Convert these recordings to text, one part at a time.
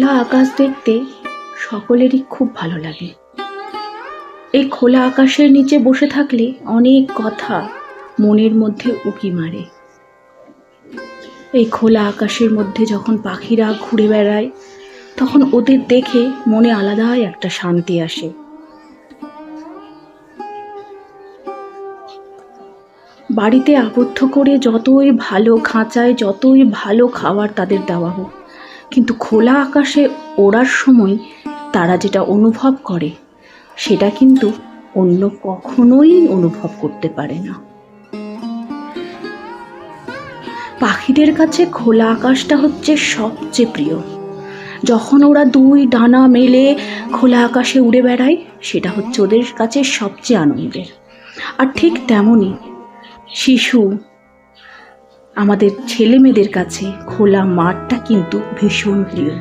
খোলা আকাশ দেখতে সকলেরই খুব ভালো লাগে। এই খোলা আকাশের নিচে বসে থাকলে অনেক কথা মনের মধ্যে উকি মারে। এই খোলা আকাশের মধ্যে যখন পাখিরা ঘুরে বেড়ায়, তখন ওদের দেখে মনে আলাদাই একটা শান্তি আসে। বাড়িতে আবদ্ধ করে যতই ভালো খাঁচায়, যতই ভালো খাবার তাদের দেওয়া হোক কিন্তু খোলা আকাশে ওড়ার সময় তারা যেটা অনুভব করে, সেটা কিন্তু অন্য কখনোই অনুভব করতে পারে না। পাখিদের কাছে খোলা আকাশটা হচ্ছে সবচেয়ে প্রিয়। যখন ওরা দুই ডানা মেলে খোলা আকাশে উড়ে বেড়ায়, সেটা হচ্ছে ওদের কাছে সবচেয়ে আনন্দের। আর ঠিক তেমনই শিশু আমাদের ছেলে মেয়েদের কাছে খোলা মাঠটা কিন্তু ভীষণ প্রিয়।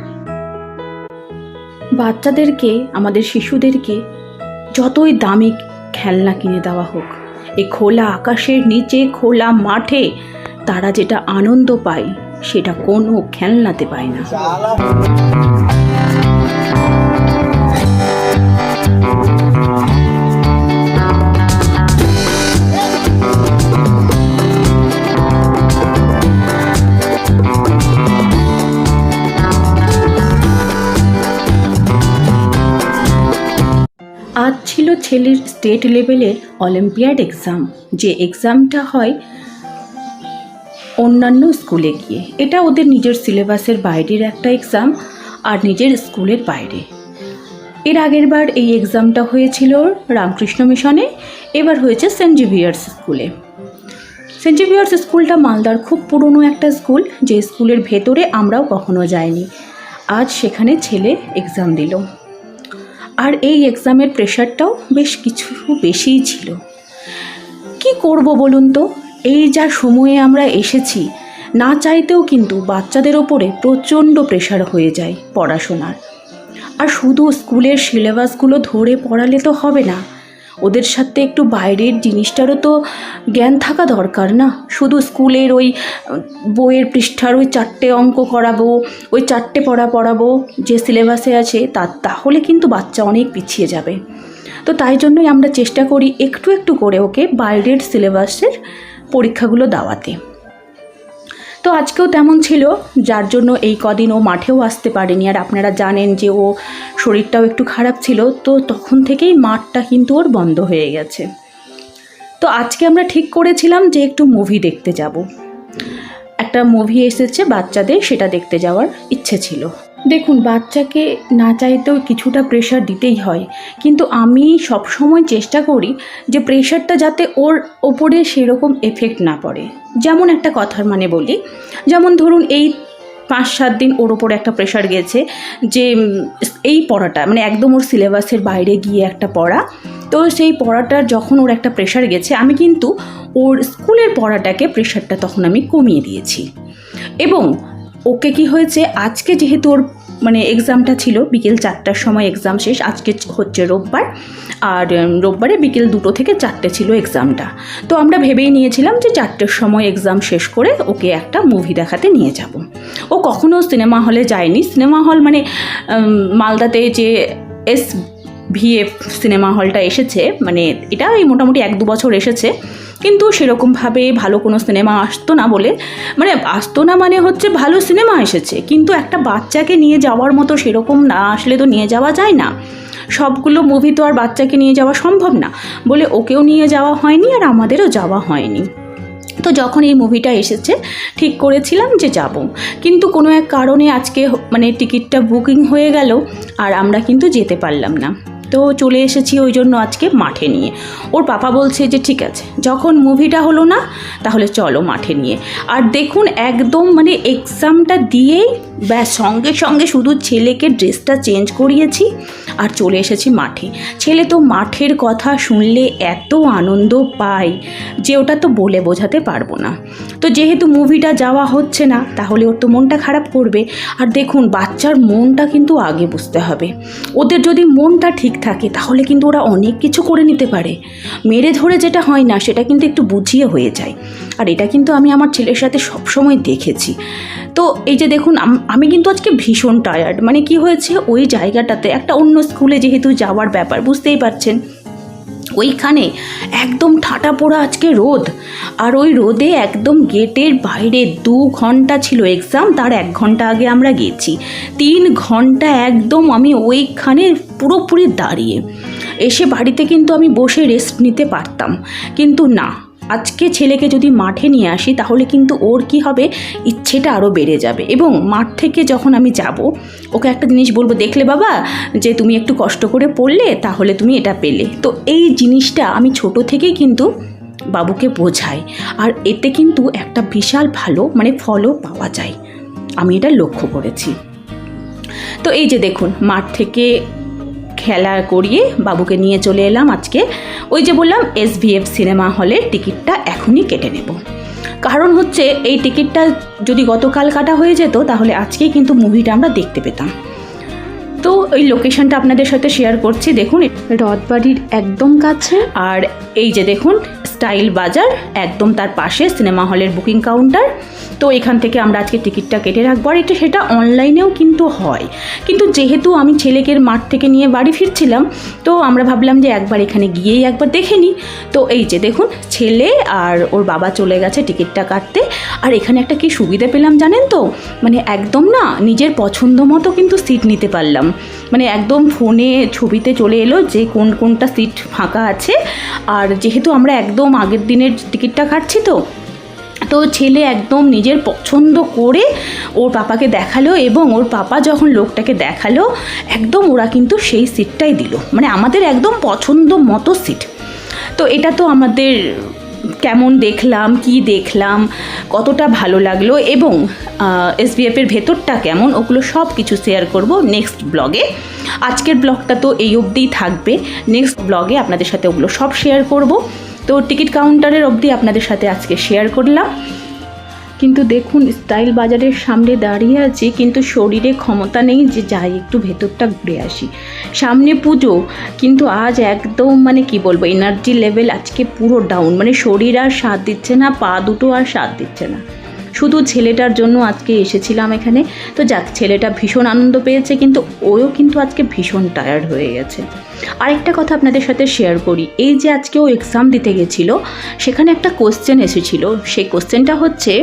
বাচ্চাদেরকে, আমাদের শিশুদেরকে যতই দামি খেলনা কিনে দেওয়া হোক, এই খোলা আকাশের নিচে, খোলা মাঠে তারা যেটা আনন্দ পায়, সেটা কোনো খেলনাতে পায় না। ছেলের স্টেট লেভেলের অলিম্পিয়াড এক্সাম যে এক্সামটা হয় অন্যান্য স্কুলে গিয়ে। এটা ওদের নিজের সিলেবাসের বাইরের একটা এক্সাম আর নিজের স্কুলের বাইরে। এর আগের বার এই এক্সামটা হয়েছিল রামকৃষ্ণ মিশনে, এবার হয়েছে সেন্ট জেভিয়ার্স স্কুলে সেন্ট জেভিয়ার্স স্কুলটা মালদার খুব পুরনো একটা স্কুল যে স্কুলের ভেতরে আমরাও কখনো যাইনি। আজ সেখানে ছেলে এক্সাম দিল। আর এই এক্সামের প্রেশারটাও বেশ কিছু বেশিই ছিল। কি করব বলুন তো? এই যা সময়ে আমরা এসেছি, না চাইতেও কিন্তু বাচ্চাদের ওপরে প্রচণ্ড প্রেশার হয়ে যায় পড়াশোনার। আর শুধু স্কুলের সিলেবাসগুলো ধরে পড়ালে তো হবে না ওদের সাথে একটু বাইরের জিনিসটারও তো জ্ঞান থাকা দরকার না। শুধু স্কুলের ওই বইয়ের পৃষ্ঠার ওই চারটে অঙ্ক করাবো, ওই চারটে পড়া পড়াবো, যে সিলেবাসে আছে, তা, তাহলে কিন্তু বাচ্চা অনেক পিছিয়ে যাবে। তো তাই জন্যই আমরা চেষ্টা করি একটু একটু করে ওকে বাইরের সিলেবাসের পরীক্ষাগুলো দেওয়াতে। তো আজকেও তেমন ছিল, যার জন্য এই কদিন ও মাঠেও আসতে পারেনি। আর আপনারা জানেন যে ও শরীরটাও একটু খারাপ ছিল, তো তখন থেকেই মাঠটা কিন্তু ওর বন্ধ হয়ে গেছে। তো আজকে আমরা ঠিক করেছিলাম যে একটু মুভি দেখতে যাব। একটা মুভি এসেছে বাচ্চাদের, সেটা দেখতে যাওয়ার ইচ্ছে ছিল। দেখুন, বাচ্চাকে না চাইতেও কিছুটা প্রেশার দিতেই হয়। কিন্তু আমি সবসময় চেষ্টা করি যে প্রেশারটা যাতে ওর ওপরে সেরকম এফেক্ট না পড়ে। যেমন একটা কথার মানে বলি, যেমন ধরুন এই পাঁচ সাত দিন ওর ওপরে একটা প্রেশার গেছে যে এই পড়াটা মানে একদম ওর সিলেবাসের বাইরে গিয়ে একটা পড়া, তো সেই পড়াটার যখন ওর একটা প্রেশার গেছে, আমি কিন্তু ওর স্কুলের পড়াটাকে প্রেশারটা তখন আমি কমিয়ে দিয়েছি। এবং ওকে কি হয়েছে? আজকে যেহেতু ওর মানে এক্সামটা ছিল, বিকেল চারটার সময় এক্সাম শেষ, আজকে হচ্ছে রোববার। আর রোববারে বিকেল দুটো থেকে চারটে ছিল এক্সামটা তো আমরা ভেবেই নিয়েছিলাম যে চারটের সময় এক্সাম শেষ করে ওকে একটা মুভি দেখাতে নিয়ে যাব। ও কখনও সিনেমা হলে যায়নি। সিনেমা হল মানে মালদাতে যে এস ভিএফ সিনেমা হলটা এসেছে মানে এটা এই মোটামুটি এক দু বছর এসেছে। কিন্তু সেরকমভাবে ভালো কোনো সিনেমা আসতো না বলে মানে আসতো না মানে হচ্ছে ভালো সিনেমা এসেছে, কিন্তু একটা বাচ্চাকে নিয়ে যাওয়ার মতো সেরকম না, আসলে তো নিয়ে যাওয়া যায় না। সবগুলো মুভি তো আর বাচ্চাকে নিয়ে যাওয়া সম্ভব না, বলে ওকেও নিয়ে যাওয়া হয়নি আর আমাদেরও যাওয়া হয়নি। তো যখন এই মুভিটা এসেছে, ঠিক করেছিলাম যে যাব। কিন্তু কোনো এক কারণে আজকে মানে টিকিটটা বুকিং হয়ে গেল, আর আমরা কিন্তু যেতে পারলাম না। তো চলে এসেছি ওই জন্য আজকে মাঠে নিয়ে। ওর পাপা বলছে যে, ঠিক আছে, যখন মুভিটা হলো না, তাহলে চলো মাঠে নিয়ে। আর দেখুন, একদম মানে এক্সামটা দিয়েই ব্যাস, সঙ্গে সঙ্গে শুধু ছেলেকে ড্রেসটা চেঞ্জ করিয়েছি আর চলে এসেছি মাঠে। ছেলে তো মাঠের কথা শুনলে এত আনন্দ পায় যে, ওটা তো বলে বোঝাতে পারব না। তো যেহেতু মুভিটা যাওয়া হচ্ছে না, তাহলে ওর তো মনটা খারাপ করবে। আর দেখুন, বাচ্চার মনটা কিন্তু আগে বুঝতে হবে। ওদের যদি মনটা ঠিক থাকে, তাহলে কিন্তু ওরা অনেক কিছু করে নিতে পারে। মেরে ধরে যেটা হয় না, সেটা কিন্তু একটু বুঝিয়ে হয়ে যায়। আর এটা কিন্তু আমি আমার ছেলের সাথে সবসময় দেখেছি। তো এই যে দেখুন, আমি কিন্তু আজকে ভীষণ টায়ার্ড মানে কি হয়েছে? ওই জায়গাটাতে একটা অন্য স্কুলে যেহেতু যাওয়ার ব্যাপার, বুঝতেই পারছেন? ওইখানে একদম ঠাটা পোড়া আজকে রোদ। আর ওই রোদে একদম গেটের বাইরে দু ঘণ্টা ছিল এক্সাম তার এক ঘণ্টা আগে আমরা গেছি। তিন ঘণ্টা একদম আমি ওইখানে পুরোপুরি দাঁড়িয়ে। এসে বাড়িতে কিন্তু আমি বসে রেস্ট নিতে পারতাম। কিন্তু না আজকে ছেলেকে যদি মাঠে নিয়ে আসি, তাহলে কিন্তু ওর কি হবে? ইচ্ছেটা আরও বেড়ে যাবে। এবং মাঠ থেকে যখন আমি যাব, ওকে একটা জিনিস বলব, দেখলে বাবা, যে তুমি একটু কষ্ট করে পড়লে, তাহলে তুমি এটা পেলে। তো এই জিনিসটা আমি ছোট থেকেই কিন্তু বাবুকে বোঝাই। আর এতে কিন্তু একটা বিশাল ভালো মানে ফলও পাওয়া যায়। আমি এটা লক্ষ্য করেছি। তো এই যে দেখুন, মাঠ থেকে খেলা করিয়ে বাবুকে নিয়ে চলে এলাম আজকে। ওই যে বললাম এস সিনেমা হলের টিকিটটা এখনই কেটে নেব। কারণ হচ্ছে, এই টিকিটটা যদি গতকাল কাটা হয়ে যেত, তাহলে আজকেই কিন্তু মুভিটা আমরা দেখতে পেতাম। তো ওই লোকেশনটা আপনাদের সাথে শেয়ার করছি, দেখুন, রথবাড়ির একদম কাছে। আর এই যে দেখুন, স্টাইল বাজার, একদম তার পাশে সিনেমা হলের বুকিং কাউন্টার। তো এখান থেকে আমরা আজকে টিকিটটা কেটে রাখব। আর এটা সেটা অনলাইনেও কিন্তু হয়। কিন্তু যেহেতু আমি ছেলেকে মাঠ থেকে নিয়ে বাড়ি ফিরছিলাম, তো আমরা ভাবলাম যে একবার এখানে গিয়েই একবার দেখে নিই। তো এই যে দেখুন, ছেলে আর ওর বাবা চলে গেছে টিকিটটা কাটতে। আর এখানে একটা কি সুবিধা পেলাম জানেন তো? মানে একদম না, নিজের পছন্দ মতো কিন্তু সিট নিতে পারলাম। মানে একদম ফোনে ছবিতে চলে এলো যে কোন, কোনটা সিট ফাঁকা আছে। আর যেহেতু আমরা একদম আগের দিনের টিকিটটা কাটছি তো তো ছেলে একদম নিজের পছন্দ করে ওর পাপাকে দেখাল এবং ওর পাপা যখন লোকটাকে দেখাল, একদম ওরা কিন্তু সেই সিটটাই দিল। মানে আমাদের একদম পছন্দ মতো সিট। তো এটা তো আমাদের কেমন দেখলাম, কি দেখলাম, কতটা ভালো লাগল এবং এসবিএফের ভেতরটা কেমন ওগুলো সব কিছু শেয়ার করব নেক্সট ব্লগে আজকের ব্লগটা তো এই অবধিই থাকবে। নেক্সট ব্লগে আপনাদের সাথে ওগুলো সব শেয়ার করব। তো টিকিট কাউন্টারের অবধি আপনাদের সাথে আজকে শেয়ার করলাম। কিন্তু দেখুন স্টাইল বাজারের সামনে দাঁড়িয়ে আছি, কিন্তু শরীরে ক্ষমতা নেই যে যাই, একটু ভেতরটা ঘুরে আসি। সামনে পুজো, কিন্তু আজ একদম মানে কি বলব এনার্জি লেভেল আজকে পুরো ডাউন মানে শরীর আর সাথ দিচ্ছে না, পা দুটো আর সাথ দিচ্ছে না। শুধু ছেলেটার জন্য আজকে এসেছিলাম এখানে। তো যাক, ছেলেটা ভীষণ আনন্দ পেয়েছে, কিন্তু ওও কিন্তু আজকে ভীষণ টায়ার্ড হয়ে গেছে। আরেকটা কথা আপনাদের সাথে শেয়ার করি। এই যে আজকে ও এক্সাম দিতে গেছিল, সেখানে একটা কোশ্চেন এসেছিল। সেই কোশ্চেনটা হচ্ছে,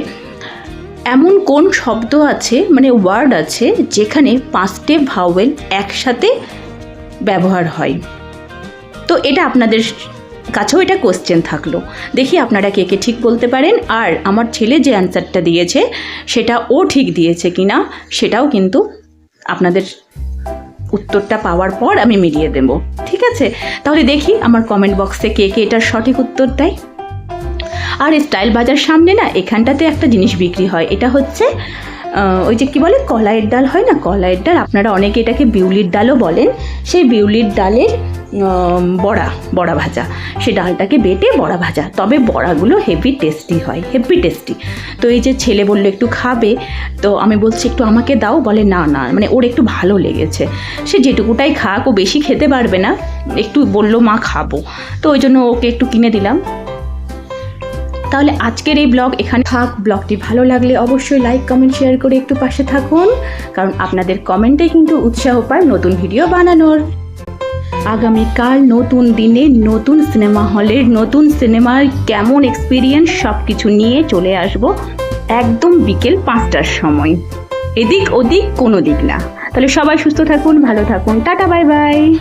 এমন কোন শব্দ আছে মানে ওয়ার্ড আছে, যেখানে পাঁচটে ভাওয়েল একসাথে ব্যবহার হয়? তো এটা আপনাদের কাছেও এটা কোশ্চেন থাকল। দেখি আপনারা কে কে ঠিক বলতে পারেন, আর আমার ছেলে যে অ্যান্সারটা দিয়েছে, সেটা ও ঠিক দিয়েছে কি না সেটাও কিন্তু আপনাদের উত্তরটা পাওয়ার পর আমি মিলিয়ে দেব। ঠিক আছে? তাহলে দেখি আমার কমেন্ট বক্সে কে কে এটার সঠিক উত্তর দেয়। আর স্টাইল বাজার সামনে না, এখানটাতে একটা জিনিস বিক্রি হয়, এটা হচ্ছে ওই যে কি বলে, কলাইয়ের ডাল হয় না? কলাইয়ের ডাল, আপনারা অনেকে এটাকে বিউলির ডালও বলেন। সেই বিউলির ডালের বড়া বড়া ভাজা। সে ডালটাকে বেটে বড়া ভাজা। তবে বড়াগুলো হেভি টেস্টি হয়, হেভি টেস্টি। তো এই যে ছেলে বলল, একটু খাবে? তো আমি বলছি, একটু আমাকে দাও। বলে, না না। মানে ওর একটু ভালো লেগেছে। সে যেটুকুটাই খাক, ও বেশি খেতে পারবে না। একটু বলল, মা, খাব। তো ওই জন্য ওকে একটু কিনে দিলাম। তাহলে আজকের এই ব্লগ এখানে থাক। ব্লগটি ভালো লাগলে অবশ্যই লাইক কমেন্ট শেয়ার করে একটু পাশে থাকুন। কারণ আপনাদের কমেন্টে কিন্তু উৎসাহ পায় নতুন ভিডিও বানানোর। আগামীকাল নতুন দিনে নতুন সিনেমা হলের নতুন সিনেমার কেমন এক্সপিরিয়েন্স সব কিছু নিয়ে চলে আসব একদম বিকেল পাঁচটার সময়। এদিক ওদিক কোনো দিক না। তাহলে সবাই সুস্থ থাকুন, ভালো থাকুন। Tata bye bye